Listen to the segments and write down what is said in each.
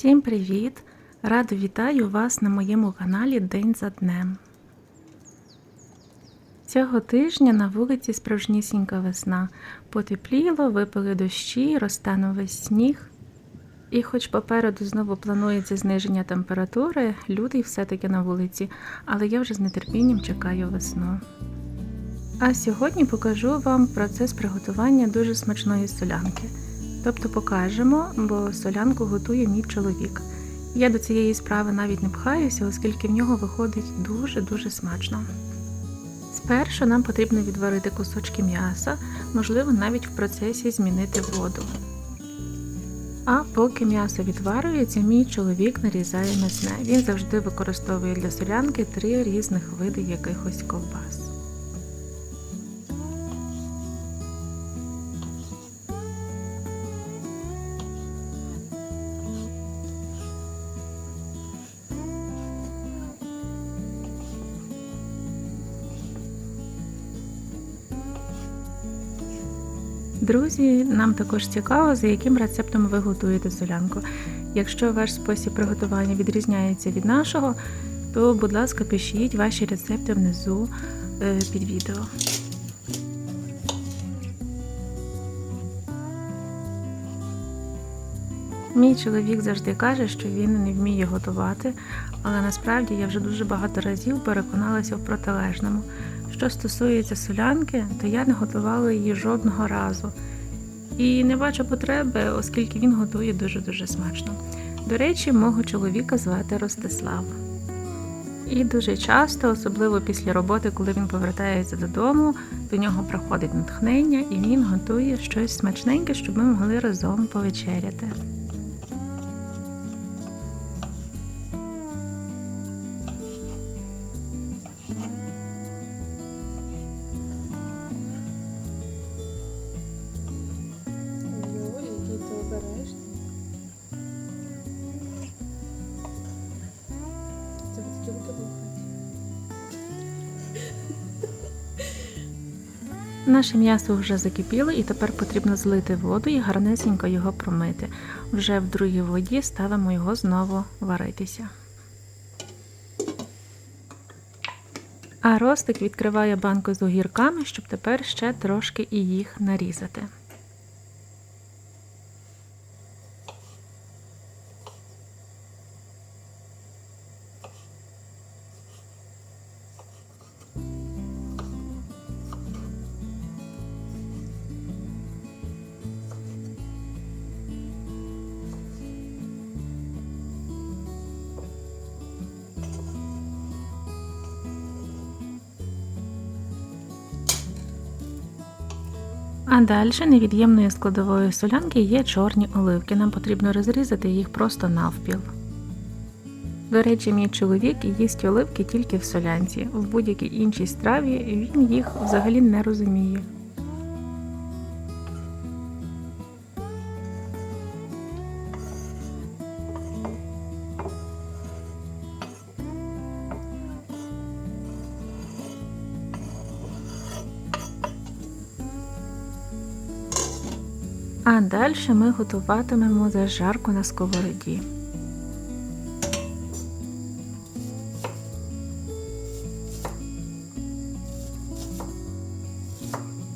Всім привіт! Радо вітаю вас на моєму каналі День за днем. Цього тижня на вулиці справжнісінька весна. Потепліло, випали дощі, розтанув весь сніг. І хоч попереду знову планується зниження температури, люди все-таки на вулиці, але я вже з нетерпінням чекаю весну. А сьогодні покажу вам процес приготування дуже смачної солянки. Тобто покажемо, бо солянку готує мій чоловік. Я до цієї справи навіть не пхаюся, оскільки в нього виходить дуже-дуже смачно. Спершу нам потрібно відварити кусочки м'яса, можливо, навіть в процесі змінити воду. А поки м'ясо відварюється, мій чоловік нарізає м'ясне. Він завжди використовує для солянки три різних види якихось ковбас. Друзі, нам також цікаво, за яким рецептом ви готуєте солянку. Якщо ваш спосіб приготування відрізняється від нашого, то, будь ласка, пишіть ваші рецепти внизу е, під відео. Мій чоловік завжди каже, що він не вміє готувати, але насправді я вже дуже багато разів переконалася в протилежному. Що стосується солянки, то я не готувала її жодного разу. І не бачу потреби, оскільки він готує дуже-дуже смачно. До речі, мого чоловіка звати Ростислав. І дуже часто, особливо після роботи, коли він повертається додому, до нього приходить натхнення і він готує щось смачненьке, щоб ми могли разом повечеряти. Наше м'ясо вже закипіло і тепер потрібно злити воду і гарнесенько його промити. Вже в другій воді ставимо його знову варитися. А Ростик відкриває банку з огірками, щоб тепер ще трошки і їх нарізати. А далі невід'ємною складовою солянки є чорні оливки. Нам потрібно розрізати їх просто навпіл. До речі, мій чоловік їсть оливки тільки в солянці. В будь-якій іншій страві він їх взагалі не розуміє. А далі ми готуватимемо зажарку на сковороді.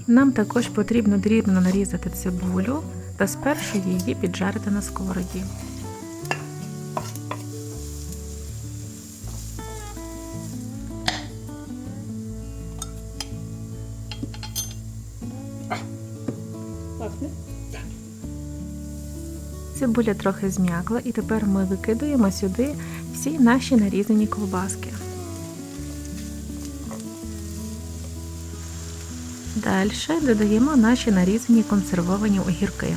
Нам також потрібно дрібно нарізати цибулю та спершу її піджарити на сковороді. Цибуля трохи зм'якла, і тепер ми викидаємо сюди всі наші нарізані ковбаски. Далі додаємо наші нарізані консервовані огірки.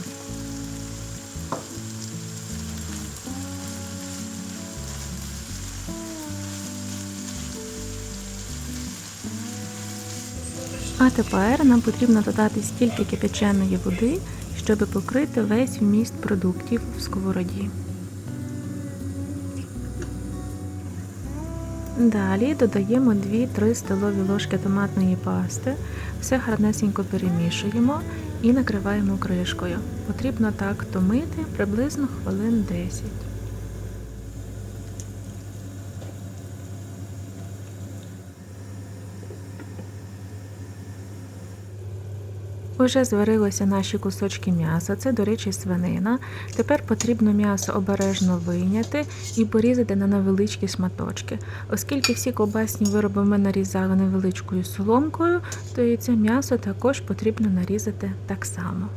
А тепер нам потрібно додати стільки кипяченої води, щоб покрити весь вміст продуктів в сковороді. Далі додаємо 2-3 столові ложки томатної пасти, все гарнесенько перемішуємо і накриваємо кришкою. Потрібно так томити приблизно хвилин 10. Уже зварилися наші кусочки м'яса, це, до речі, свинина. Тепер потрібно м'ясо обережно вийняти і порізати на невеличкі шматочки. Оскільки всі ковбасні вироби ми нарізали невеличкою соломкою, то і це м'ясо також потрібно нарізати так само.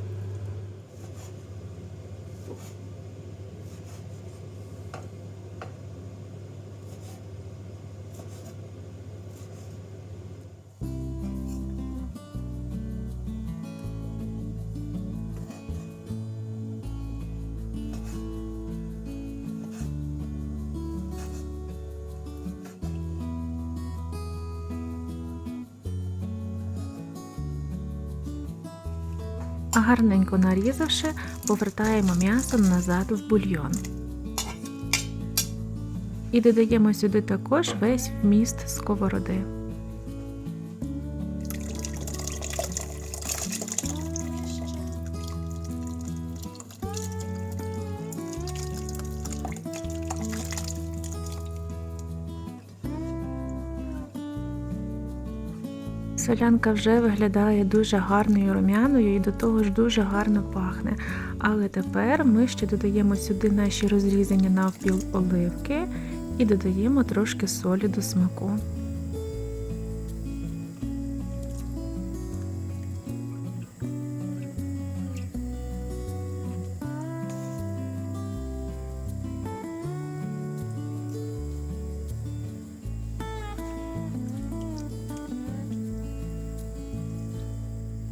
Гарненько нарізавши, повертаємо м'ясо назад в бульйон. І додаємо сюди також весь вміст сковороди. Солянка вже виглядає дуже гарною рум'яною і до того ж дуже гарно пахне. Але тепер ми ще додаємо сюди наші розрізані навпіл оливки і додаємо трошки солі до смаку.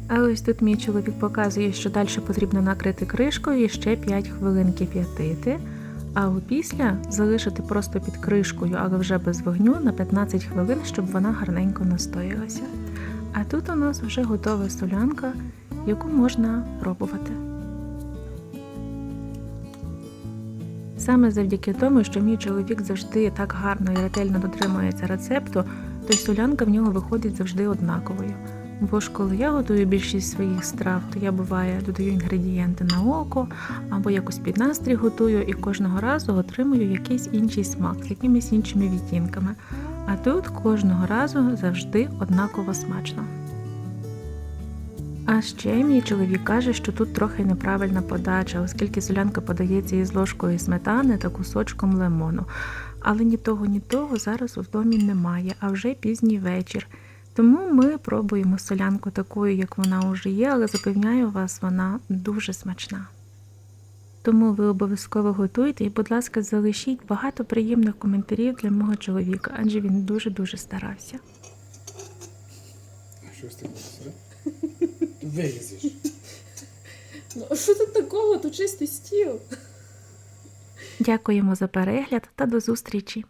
А ось тут мій чоловік показує, що далі потрібно накрити кришкою ще 5 хвилин кип'ятити. А опісля залишити просто під кришкою, але вже без вогню на 15 хвилин, щоб вона гарненько настоялася. А тут у нас вже готова солянка, яку можна пробувати. Саме завдяки тому, що мій чоловік завжди так гарно і ретельно дотримується рецепту, то й солянка в нього виходить завжди однаковою. Бо ж коли я готую більшість своїх страв, то я буває додаю інгредієнти на око або якось під настрій готую і кожного разу отримую якийсь інший смак з якимись іншими відтінками. А тут кожного разу завжди однаково смачно. А ще мій чоловік каже, що тут трохи неправильна подача, оскільки солянка подається із ложкою сметани та кусочком лимону. Але ні того, ні того зараз у домі немає, а вже пізній вечір. Тому ми пробуємо солянку такою, як вона вже є, але запевняю вас, вона дуже смачна. Тому ви обов'язково готуйте і, будь ласка, залишіть багато приємних коментарів для мого чоловіка, адже він дуже-дуже старався. Щось ти будеш, Вилізеш. Ну, а що тут такого? Тут чистий стіл. Дякуємо за перегляд та до зустрічі!